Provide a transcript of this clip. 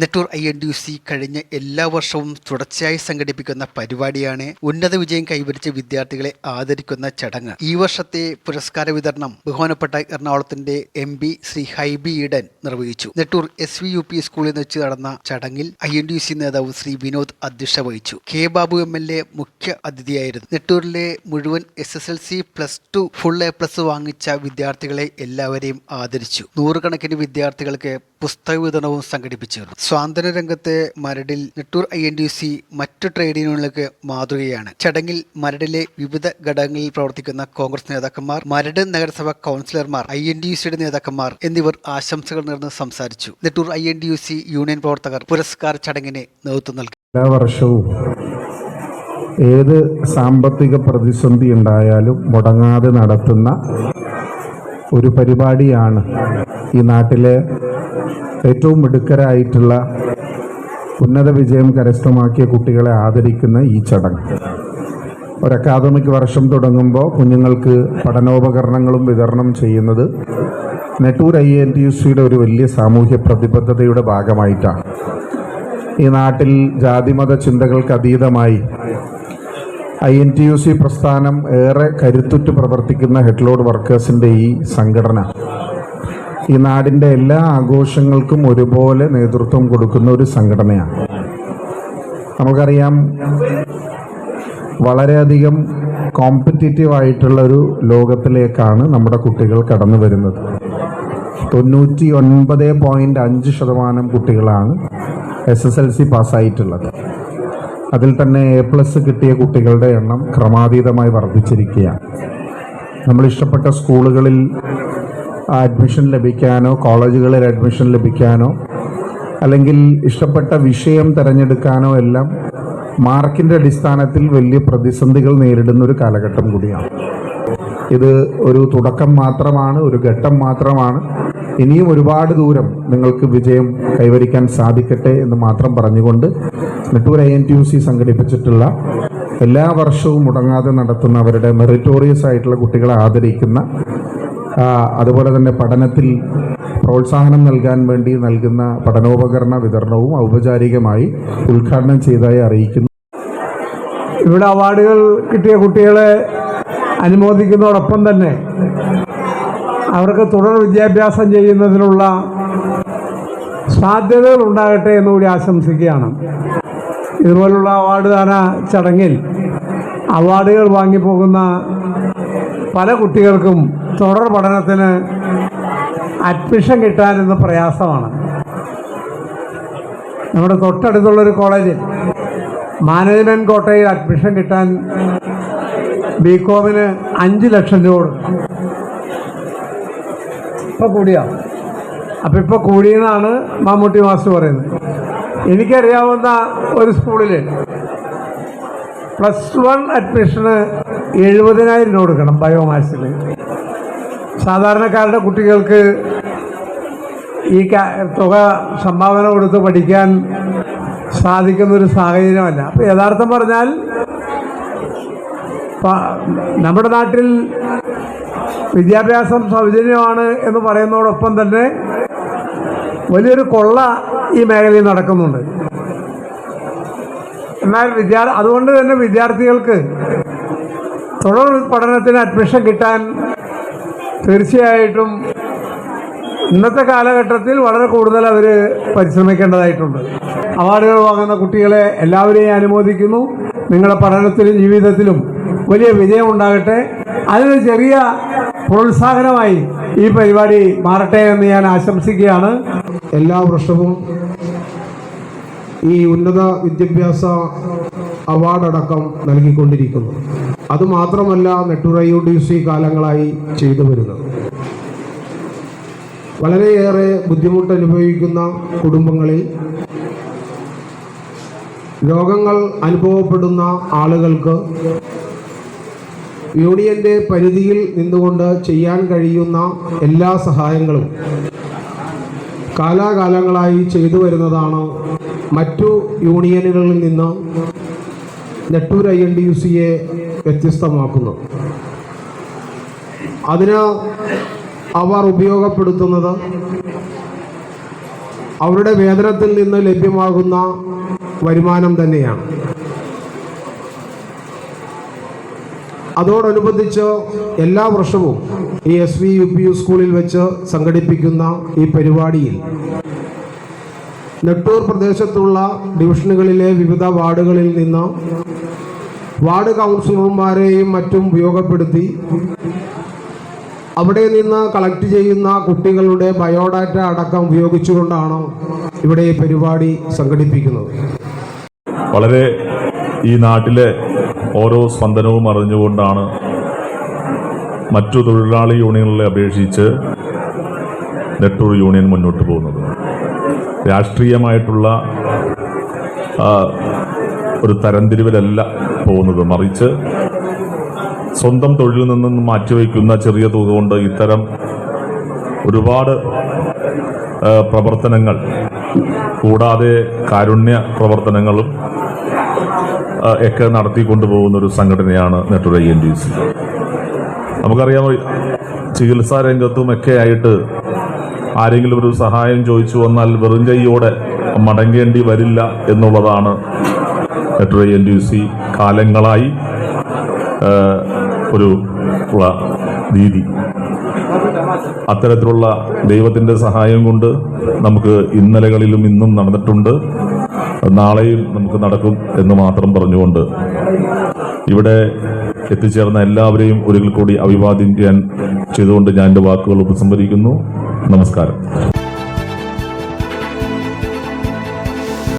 Nettoor I N D C കഴിഞ്ഞ എല്ലാ വർഷവും തുടർച്ചയായി സംഘടിപ്പിക്കുന്ന പരിപാടിയാണ് ഉന്നത വിജയം കൈവരിച്ച വിദ്യാർത്ഥികളെ ആദരിക്കുന്ന ചടങ്ങ്. ഈ വർഷത്തെ പുരസ്കാര വിതരണം ബഹുമാനപ്പെട്ട എറണാകുളത്തിന്റെ എം പി ശ്രീ ഹൈബി ഈഡൻ നിർവഹിച്ചു. Nettoor S V U P സ്കൂളിൽ വെച്ച് നടന്ന ചടങ്ങിൽ ഐ എൻ ഡി സി നേതാവ് ശ്രീ വിനോദ് അധ്യക്ഷത വഹിച്ചു K Babu M L A മുഖ്യ അതിഥിയായിരുന്നു. നെട്ടൂരിലെ മുഴുവൻ S S L C plus two full A plus വാങ്ങിച്ച വിദ്യാർത്ഥികളെ എല്ലാവരെയും ആദരിച്ചു. നൂറുകണക്കിന് വിദ്യാർത്ഥികൾക്ക് പുസ്തക വിതരണവും സംഘടിപ്പിച്ചിരുന്നു. സ്വാതന്ത്ര്യ രംഗത്തെ മരടിൽ Nettoor I N D C മറ്റു ട്രേഡ് യൂണിയനുകൾക്ക് മാതൃകയാണ്. ചടങ്ങിൽ മരടിലെ വിവിധ ഘടകങ്ങളിൽ പ്രവർത്തിക്കുന്ന കോൺഗ്രസ് നേതാക്കന്മാർ മരട് നഗരസഭ കൗൺസിലർമാർ ഐ എൻ ഡി സിയുടെ നേതാക്കന്മാർ എന്നിവർ ആശംസകൾ നേർന്ന് സംസാരിച്ചു. Nettoor I N D C union പ്രവർത്തകർ പുരസ്കാര ചടങ്ങിന് നേതൃത്വം നൽകി. എല്ലാ വർഷവും ഏത് സാമ്പത്തിക പ്രതിസന്ധി ഉണ്ടായാലും മുടങ്ങാതെ നടത്തുന്ന ഒരു പരിപാടിയാണ് ഈ നാട്ടിലെ ഏറ്റവും മിടുക്കരായിട്ടുള്ള ഉന്നത വിജയം കരസ്ഥമാക്കിയ കുട്ടികളെ ആദരിക്കുന്ന ഈ ചടങ്ങ്. ഒരു അക്കാദമിക് വർഷം തുടങ്ങുമ്പോൾ കുഞ്ഞുങ്ങൾക്ക് പഠനോപകരണങ്ങളും വിതരണം ചെയ്യുന്നത് Nettoor I N T U സിയുടെ ഒരു വലിയ സാമൂഹ്യ പ്രതിബദ്ധതയുടെ ഭാഗമായിട്ടാണ്. ഈ നാട്ടിൽ ജാതിമത ചിന്തകൾക്ക് അതീതമായി I N T U C പ്രസ്ഥാനം ഏറെ കരുത്തുറ്റ് പ്രവർത്തിക്കുന്ന ഹെഡ്ലോഡ് വർക്കേഴ്സിന്റെ ഈ സംഘടന ഈ നാടിന്റെ എല്ലാ ആഘോഷങ്ങൾക്കും ഒരുപോലെ നേതൃത്വം കൊടുക്കുന്ന ഒരു സംഘടനയാണ്. നമുക്കറിയാം വളരെയധികം കോമ്പറ്റീറ്റീവ് ആയിട്ടുള്ള ഒരു ലോകത്തിലേക്കാണ് നമ്മുടെ കുട്ടികൾ കടന്നു വരുന്നത്. തൊണ്ണൂറ്റി ഒൻപത് പോയിന്റ് അഞ്ച് ശതമാനം കുട്ടികളാണ് എസ് എസ് എൽ സി പാസ്സായിട്ടുള്ളത്. അതിൽ തന്നെ എ പ്ലസ് കിട്ടിയ കുട്ടികളുടെ എണ്ണം ക്രമാതീതമായി വർദ്ധിച്ചിരിക്കുകയാണ്. നമ്മൾ ഇഷ്ടപ്പെട്ട സ്കൂളുകളിൽ അഡ്മിഷൻ ലഭിക്കാനോ കോളേജുകളിൽ അഡ്മിഷൻ ലഭിക്കാനോ അല്ലെങ്കിൽ ഇഷ്ടപ്പെട്ട വിഷയം തിരഞ്ഞെടുക്കാനോ എല്ലാം മാർക്കിന്റെ അടിസ്ഥാനത്തിൽ വലിയ പ്രതിസന്ധികൾ നേരിടുന്ന ഒരു കാലഘട്ടം കൂടിയാണ്. ഇത് ഒരു തുടക്കം മാത്രമാണ് ഒരു ഘട്ടം മാത്രമാണ്. ഇനിയും ഒരുപാട് ദൂരം നിങ്ങൾക്ക് വിജയം കൈവരിക്കാൻ സാധിക്കട്ടെ എന്ന് മാത്രം പറഞ്ഞുകൊണ്ട് Nettoor I N T U C സംഘടിപ്പിച്ചിട്ടുള്ള എല്ലാ വർഷവും മുടങ്ങാതെ നടത്തുന്ന അവരുടെ മെറിറ്റോറിയസ് ആയിട്ടുള്ള കുട്ടികളെ ആദരിക്കുന്ന അതുപോലെ തന്നെ പഠനത്തിൽ പ്രോത്സാഹനം നൽകാൻ വേണ്ടി നൽകുന്ന പഠനോപകരണ വിതരണവും ഔപചാരികമായി ഉദ്ഘാടനം ചെയ്തതായി അറിയിക്കുന്നു. ഇവിടെ അവാർഡുകൾ കിട്ടിയ കുട്ടികളെ അനുമോദിക്കുന്നതോടൊപ്പം തന്നെ അവർക്ക് തുടർ വിദ്യാഭ്യാസം ചെയ്യുന്നതിനുള്ള സാധ്യതകൾ ഉണ്ടാകട്ടെ എന്നുകൂടി ആശംസിക്കുകയാണ്. ഇതുപോലുള്ള അവാർഡ് ദാന ചടങ്ങിൽ അവാർഡുകൾ വാങ്ങിപ്പോകുന്ന പല കുട്ടികൾക്കും തുടർ പഠനത്തിന് അഡ്മിഷൻ കിട്ടാൻ ഇന്ന് പ്രയാസമാണ്. നമ്മുടെ തൊട്ടടുത്തുള്ളൊരു കോളേജിൽ മാനേജ്മെന്റ് കോട്ടയിൽ അഡ്മിഷൻ കിട്ടാൻ ബി കോമിന് അഞ്ച് ലക്ഷം രൂപ കൊടുക്കും ഇപ്പോൾ കൂടിയാ? അപ്പം ഇപ്പോൾ കൂടിയെന്നാണ് മമ്മൂട്ടി മാസ്റ്റർ പറയുന്നത്. എനിക്കറിയാവുന്ന ഒരു സ്കൂളിൽ പ്ലസ് വൺ അഡ്മിഷന് എഴുപതിനായിരം രൂപ കൊടുക്കണം ബയോമാസിൽ സാധാരണക്കാരുടെ കുട്ടികൾക്ക് ഈ തുക സംഭാവന കൊടുത്ത് പഠിക്കാൻ സാധിക്കുന്ന ഒരു സാഹചര്യമല്ല. അപ്പോൾ യഥാർത്ഥം പറഞ്ഞാൽ നമ്മുടെ നാട്ടിൽ വിദ്യാഭ്യാസം സൗജന്യമാണ് എന്ന് പറയുന്നതോടൊപ്പം തന്നെ വലിയൊരു കൊള്ള ഈ മേഖലയിൽ നടക്കുന്നുണ്ട്. എന്നാൽ വിദ്യാ അതുകൊണ്ട് തന്നെ വിദ്യാർത്ഥികൾക്ക് തുടർ പഠനത്തിന് അഡ്മിഷൻ കിട്ടാൻ തീർച്ചയായിട്ടും ഇന്നത്തെ കാലഘട്ടത്തിൽ വളരെ കൂടുതൽ അവർ പരിശ്രമിക്കേണ്ടതായിട്ടുണ്ട്. അവാർഡുകൾ വാങ്ങുന്ന കുട്ടികളെ എല്ലാവരെയും അനുമോദിക്കുന്നു. നിങ്ങളുടെ പഠനത്തിലും ജീവിതത്തിലും വലിയ വിജയം ഉണ്ടാകട്ടെ. അതിന് ചെറിയ പ്രോത്സാഹനമായി ഈ പരിപാടി മാറട്ടെ എന്ന് ഞാൻ ആശംസിക്കുകയാണ്. എല്ലാ വർഷവും ഈ ഉന്നത വിദ്യാഭ്യാസ അവാർഡടക്കം നൽകിക്കൊണ്ടിരിക്കുന്നു. അതുമാത്രമല്ല മാത്രമല്ല ഐ യു ഡി സി കാലങ്ങളായി ചെയ്തു വരുന്നത്. വളരെയേറെ ബുദ്ധിമുട്ട് അനുഭവിക്കുന്ന കുടുംബങ്ങളിൽ രോഗങ്ങൾ അനുഭവപ്പെടുന്ന ആളുകൾക്ക് യൂണിയന്റെ പരിധിയിൽ നിന്നുകൊണ്ട് ചെയ്യാൻ കഴിയുന്ന എല്ലാ സഹായങ്ങളും കാലാകാലങ്ങളായി ചെയ്തു വരുന്നതാണ് മറ്റു യൂണിയനുകളിൽ നിന്ന് Nettoor I N D U സിയെ വ്യത്യസ്തമാക്കുന്നത് അതിന് അവർ ഉപയോഗപ്പെടുത്തുന്നത് അവരുടെ വേതനത്തിൽ നിന്ന് ലഭ്യമാകുന്ന വരുമാനം തന്നെയാണ്. അതോടനുബന്ധിച്ച് എല്ലാ വർഷവും ഈ S V U P U സ്കൂളിൽ വെച്ച് സംഘടിപ്പിക്കുന്ന ഈ പരിപാടിയിൽ നെട്ടൂർ പ്രദേശത്തുള്ള ഡിവിഷനുകളിലെ വിവിധ വാർഡുകളിൽ നിന്ന് വാർഡ് കൗൺസിലർമാരെയും മറ്റും ഉപയോഗപ്പെടുത്തി അവിടെ നിന്ന് കളക്ട് ചെയ്യുന്ന കുട്ടികളുടെ ബയോഡാറ്റ അടക്കം ഉപയോഗിച്ചുകൊണ്ടാണ് ഇവിടെ ഈ പരിപാടി സംഘടിപ്പിക്കുന്നത്. വളരെ ഈ നാട്ടിലെ ഓരോ സ്പന്ദനവും അറിഞ്ഞുകൊണ്ടാണ് മറ്റു തൊഴിലാളി യൂണിയനുകളെ അപേക്ഷിച്ച് നെട്ടൂർ യൂണിയൻ മുന്നോട്ട് പോകുന്നത്. രാഷ്ട്രീയമായിട്ടുള്ള ഒരു തരംതിരിവിലല്ല പോകുന്നത് മറിച്ച് സ്വന്തം തൊഴിലിൽ നിന്നും മാറ്റിവെക്കുന്ന ചെറിയ തുക കൊണ്ട് ഇത്തരം ഒരുപാട് പ്രവർത്തനങ്ങൾ കൂടാതെ കാരുണ്യ പ്രവർത്തനങ്ങളും ഒക്കെ നടത്തിക്കൊണ്ടുപോകുന്ന ഒരു സംഘടനയാണ് ഐ എൻ ഡി സി നമുക്കറിയാം ചികിത്സാ രംഗത്തും ഒക്കെ ആയിട്ട് ആരെങ്കിലും ഒരു സഹായം ചോദിച്ചു വന്നാൽ വെറും കൈയോടെ മടങ്ങേണ്ടി വരില്ല എന്നുള്ളതാണ് ഐ എൻ ഡി സി കാലങ്ങളായി ഒരു ഉള്ള രീതി. അത്തരത്തിലുള്ള ദൈവത്തിന്റെ സഹായം കൊണ്ട് നമുക്ക് ഇന്നലകളിലും ഇന്നും നടന്നിട്ടുണ്ട്. നാളെയും നമുക്ക് നടക്കും എന്ന് മാത്രം പറഞ്ഞുകൊണ്ട് ഇവിടെ എത്തിച്ചേർന്ന എല്ലാവരെയും ഒരിക്കൽ കൂടി അഭിവാദ്യം ചെയ്യാൻ ചെയ്തുകൊണ്ട് ഞാൻ എന്റെ വാക്കുകൾ ഉപസംഹരിക്കുന്നു. നമസ്കാരം.